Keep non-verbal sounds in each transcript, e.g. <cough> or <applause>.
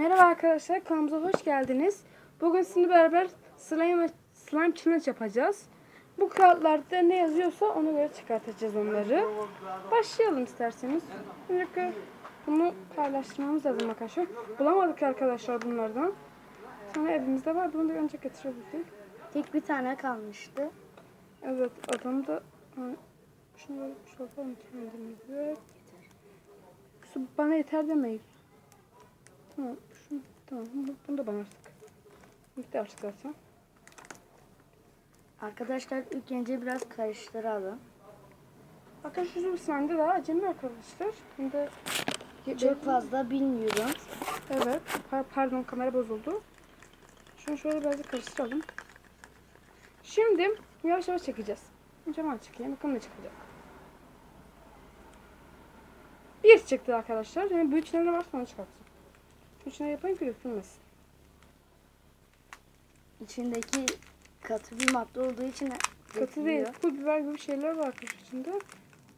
Merhaba arkadaşlar, kanalımıza hoş geldiniz. Bugün sizinle beraber slime, slime challenge yapacağız. Bu kağıtlarda ne yazıyorsa ona göre çıkartacağız onları. Başlayalım isterseniz. Öncelikle bunu paylaştırmamız lazım arkadaşlar. Bulamadık arkadaşlar bunlardan. Sonra evimizde vardı, bunu da önce getirebildik. Tek bir tane kalmıştı. Evet, adam da... Ha, Şunu böyle bir şey yapalım kendimize. Su bana yeter demeyiz. Tamam, tamam, bunu- da bana artık. Artık zaten. Arkadaşlar ilk önce biraz karıştıralım. Arkadaşlar bu sende daha acemi arkadaşlar. Şimdi Çok fazla bilmiyorum. Evet, pa- pardon kamera bozuldu. Şunu şöyle biraz karıştıralım. Şimdi yavaş yavaş çekeceğiz. Önce ben çekeyim, bakalım ne çıkacak. Bir çıktı arkadaşlar. Yani bu içine ne varsa onu çıkartsın. İçine yapayım ki dökülmesin. İçindeki katı bir madde olduğu için Katı değil, pul biber gibi şeyler var arkadaşlar içinde.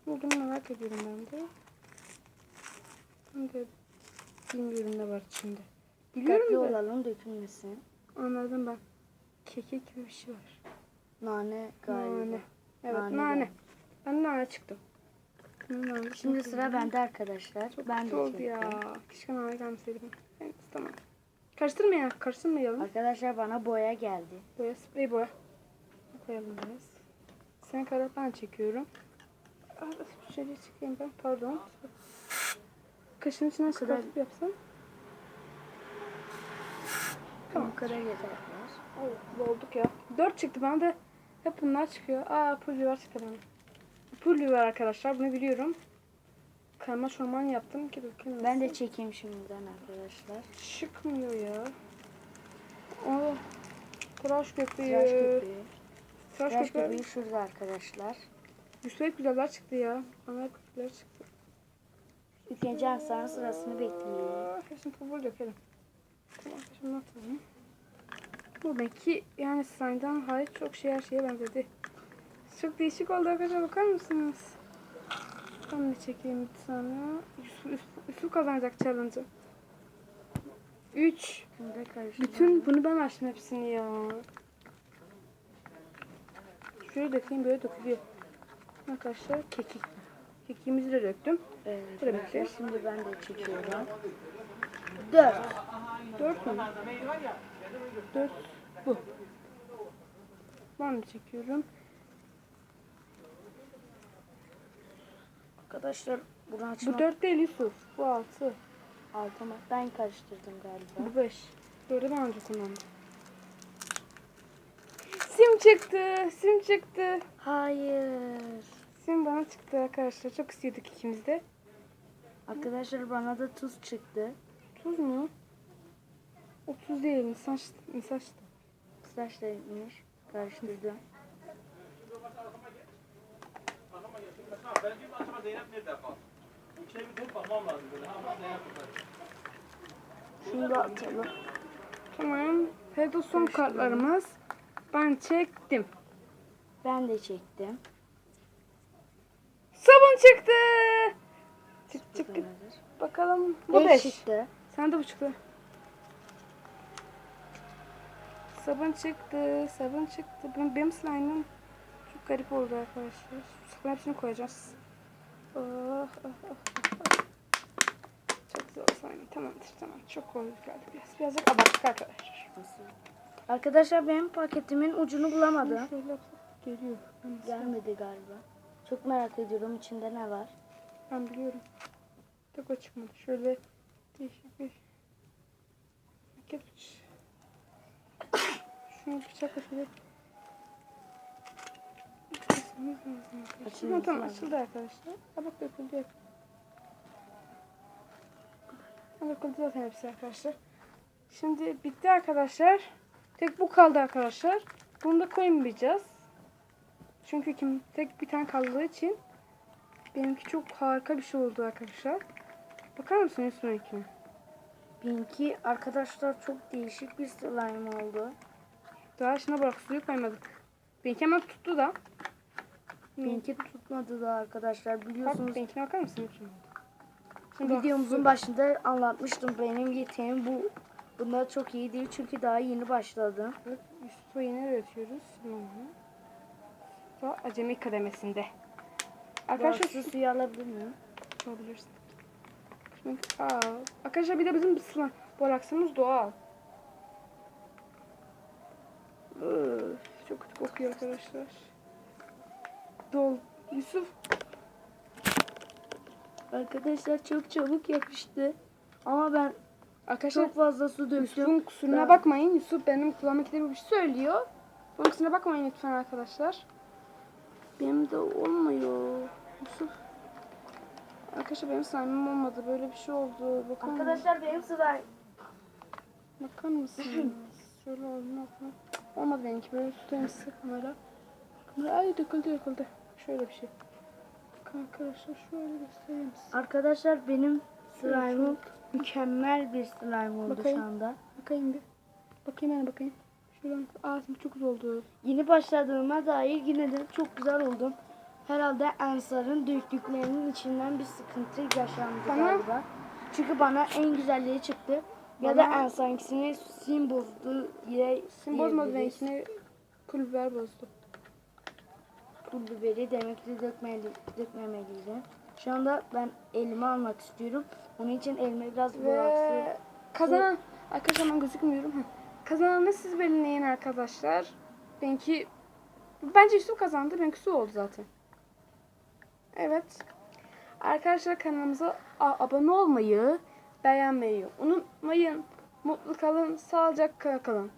Bunu merak ediyorum ben de. Ben de bilmiyorum ne var içinde. Biliyorum Dikkatli da. olalım dökülmesin. Anladım ben. Kekik gibi bir şey var. Nane galiba. Nane. Evet Nane nane. Ben nane çıktım. Nane Şimdi çıktı. sıra bende arkadaşlar. Ben de oldu ya. Keşke nane gelmeseydi. Evet, tamam. Karıştırmayalım. Karıştırmayalım. Arkadaşlar bana boya geldi. Boya sprey boya. Koyalım biraz. Sen kadar ben çekiyorum. Şöyle çekeyim ben. Pardon. Kaşın içinden kadar- çıkartıp yapsam. Tamam. Bu kadar yeter. Olduk ya. Dört çıktı bana da hep bunlar çıkıyor. Aa pul biber çıktı. Pul biber arkadaşlar bunu biliyorum. Karma şorman yaptım ki dökülmesin. Ben de çekeyim şimdiden arkadaşlar. Çıkmıyor ya. Oh. Tıraş köpüğü. Tıraş köpüğü. Tıraş Tıraş köpüğü. köpüğü şurada arkadaşlar. Üstelik güzeller çıktı ya. Bana köpükler çıktı. İlk önce Hasan'ın sırasını bekleyelim. Aa, Şimdi pul dökelim. Tamam şimdi atalım. Bu belki yani slime'dan hariç çok şey her şeye benzedi. Çok değişik oldu arkadaşlar bakar mısınız? Ben de çekeyim bir tane. Yusuf, kazanacak challenge'ı. 3. Bunu da karıştıralım. Bütün bunu ben açtım hepsini ya. Şöyle dökeyim böyle dökülüyor. Arkadaşlar kekik. Kekiğimizi de döktüm. Evet, bekle. şimdi ben de çekiyorum. Dört. Dört mü? Dört bu. Ben de çekiyorum. Arkadaşlar bunu açmak Bu dört değil Yusuf. Bu altı. altıma ben karıştırdım galiba. Bu beş. Dördü ben önce kullandım. Sim çıktı. Sim çıktı. Hayır. Sim bana çıktı arkadaşlar. Çok istiyorduk ikimiz de. Arkadaşlar bana da tuz çıktı. Tuz mu? O tuz değil. Nisan, nisan Tıraş değilmiş. Karıştırdım. Ben bir acaba Zeynep nerede kaldı? İçine bir dönüp bakmam lazım böyle. Ha, Zeynep burada. Şunu da atalım. Tamam. Hadi son kartlarımız. Ben çektim. Ben de çektim. Sabun çıktı. Çık çık. Bakalım. Bu Beş 5. çıktı. Sen de bu çıktı. Sabun çıktı. Sabun çıktı. Benim, benim slime'ım çok garip oldu arkadaşlar. Sabun hepsini koyacağız. Oh, oh, oh, oh. Çok güzel oldu slime. Tamamdır. Tamam. Çok koyduk geldi biraz. Birazcık abarttık arkadaşlar. Arkadaşlar benim paketimin ucunu bulamadım. Şöyle geliyor. Gelmedi galiba. Çok merak ediyorum içinde ne var. ben biliyorum. Tek o çıkmadı. Şöyle değişik bir. Şunu bıçakla şöyle Açılması Ha, tamam açıldı arkadaşlar. Ha bak döküldü. Ha, Döküldü zaten hepsi arkadaşlar. Şimdi bitti arkadaşlar. Tek bu kaldı arkadaşlar. Bunu da koymayacağız. Çünkü kim tek bir tane kaldığı için benimki çok harika bir şey oldu arkadaşlar. Bakar mısın üstündekine? Benimki arkadaşlar çok değişik bir slime oldu. Daha şuna bırak suyu koymadık. Benimki hemen tuttu da. Benimki tutmadı da arkadaşlar Bak biliyorsunuz. benimkine bakar mısın? Şimdi bak, Videomuzun başında anlatmıştım benim yeteneğim bu. Bunda çok iyi değil çünkü daha yeni başladım. Bak, Yusuf'a yeni öğretiyoruz. Daha acemi kademesinde. Arkadaşlar Arkadaşlar suyu alabilir miyim? Olabilirsin. Şimdi, aa, arkadaşlar bir de bizim slime boraksımız doğal. Öf, çok kötü kokuyor arkadaşlar. Dol. Yusuf. Arkadaşlar çok çabuk yapıştı. Ama ben Arkadaşlar çok fazla su döktüm. Yusuf'un kusuruna Ben- bakmayın. Yusuf benim kulağıma kitabı bir şey söylüyor. Onun kusuruna bakmayın lütfen arkadaşlar. Benim de olmuyor. Yusuf. Arkadaşlar benim slime'ım olmadı. Böyle bir şey oldu. Bakar? Arkadaşlar benim slime. Bakar mısınız? <clears throat> Şöyle ne yapalım? Olmadı benimki böyle tutayım size kamera. Kamera ay döküldü döküldü. Şöyle bir şey. Arkadaşlar şöyle göstereyim size. Arkadaşlar benim slime'ım mükemmel bir slime oldu Bakayım. şu anda. Bakayım bir. Bakayım ben bakayım. Şuradan ağzım çok güzel oldu. Yeni başladığıma dair yine de çok güzel oldum. Herhalde Ensar'ın döktüklerinin içinden bir sıkıntı yaşandı Bana- galiba. Çünkü bana en güzelliği çıktı. Ya da Ensar'ınkisini sim bozdu diye Sim bozmadı benimkini. Pul biber bozdu. Pul biberi demek ki dökmeli, dökmemeliydi. Şu anda ben elime almak istiyorum. Onun için elime biraz. Ve kazanan arkadaşlar ben gözükmüyorum. Kazananı siz belirleyin arkadaşlar. Benimki bence Yusuf kazandı. Benimki su oldu zaten. Evet. Arkadaşlar kanalımıza abone olmayı, beğenmeyi unutmayın. Mutlu kalın, sağlıcakla kalın.